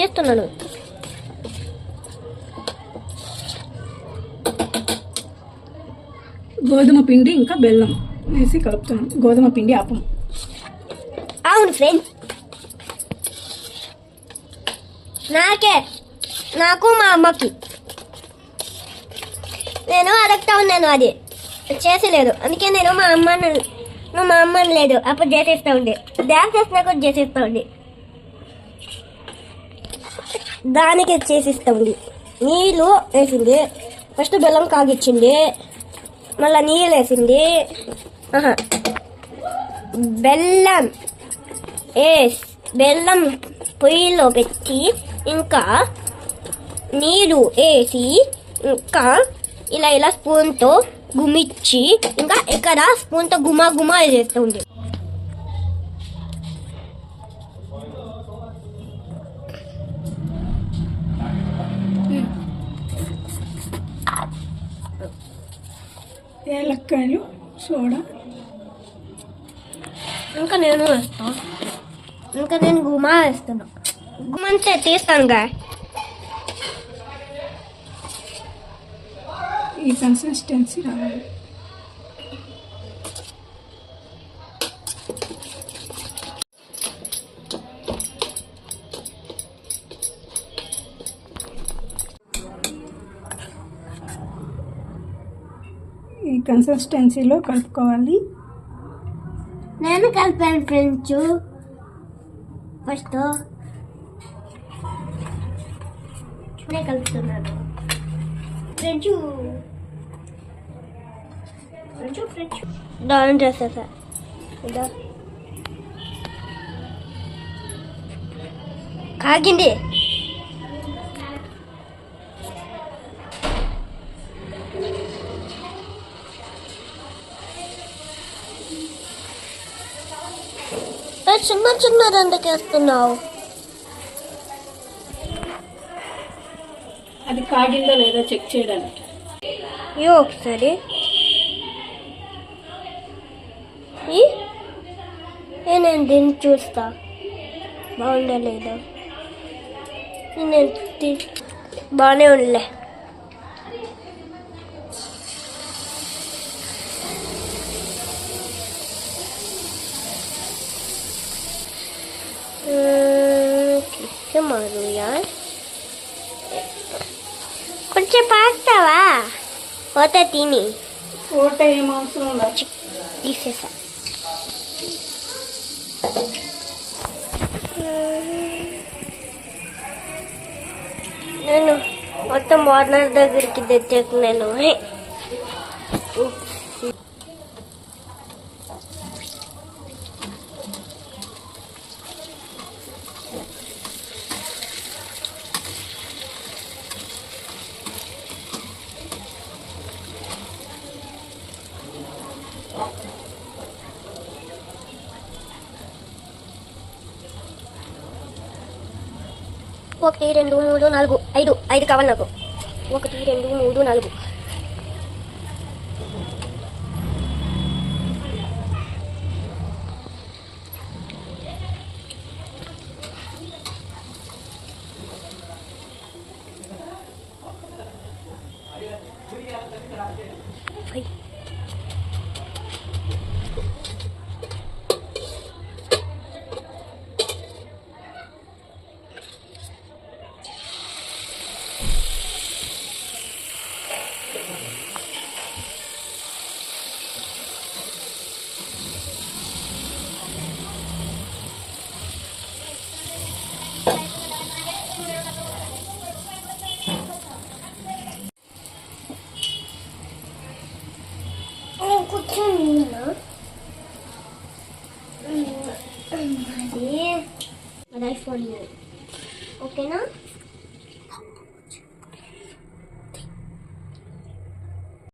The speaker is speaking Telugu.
చేస్తున్నాను. గోధుమ పిండి ఇంకా బెల్లం వేసి కలుపుతున్నాం గోధుమ పిండి అప్పం అవును ఫ్రెండ్స్ నాకే నాకు మా అమ్మకి. నేను అడగతా ఉన్నాను అది. చేసలేదు. అందుకే నేను మా అమ్మను మా అమ్మని లేదు. అప్పుడు చేసేస్తా ఉండే. డ్యాన్స్ చేసినా కూడా చేసేస్తా ఉండే. దానికి చేసిస్తా ఉంది నీళ్ళు వేసింది. ఫస్ట్ బెల్లం కాగిచ్చింది. మళ్ళీ నీళ్ళు వేసింది. ఆహా. బెల్లం ఎస్ బెల్లం పొయ్యిలో పెట్టి ఇంకా నీరు వేసి ఇంకా ఇలా ఇలా స్పూన్తో గుమిచ్చి ఇంకా ఇక్కడ స్పూన్తో గుమా గుమా చేస్తుంది ఏలక్కాయలు సోడా. ఇంకా నేను వేస్తా. ఇంకా నేను గుమా వేస్తున్నా. గుమంతే తీస్తానుగా ఈ కన్సిస్టెన్సీ రావాలి. కన్సిస్టెన్సీలో కలుపుకోవాలి. నేను కలిపాను ఫ్రెండ్స్. ఫస్ట్ నేను కలుపుతున్నాను. ఫ్రెంచ్ ఫ్రెండ్స్ డౌన్ దాని సార్ ఇదా. ఏ, చిన్న చిన్నది ఎందుకు వేస్తున్నావు అది కాగిందో లేదో చెక్ చేయడానికి. ఇవి ఒకసారి. నేను దీన్ని చూస్తా. బాగుందా లేదా? నేను బాగానే ఉండలే యార్ కొంచెం పాస్తావా పోతే తిని. ఏం అవసరం తీసేసా. నేను మొత్తం వార్నర్ దగ్గరికి తెచ్చాక ఒకటి రెండు మూడు నాలుగు ఐదు ఐదు కావాలి నాకు. ఒకటి రెండు మూడు నాలుగు. అది అది ఐఫోన్ ఓకేనా